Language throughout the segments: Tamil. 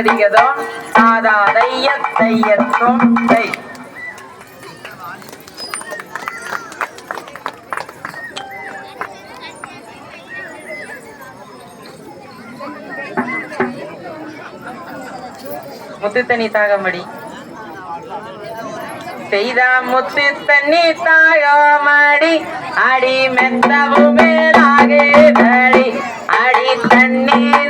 திங்கதிங்கதோ சாதா தைய முத்துத்தனி தாகமடி. செய்தா முத்து தண்ணி தாகமாடி. அடி மெத்தவும் மேலாகே தடி அடி தண்ணீர்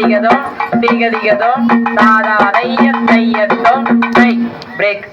திகதிகதோ திகதிகதோ தாதாதைய தையத்தோ பிரேக்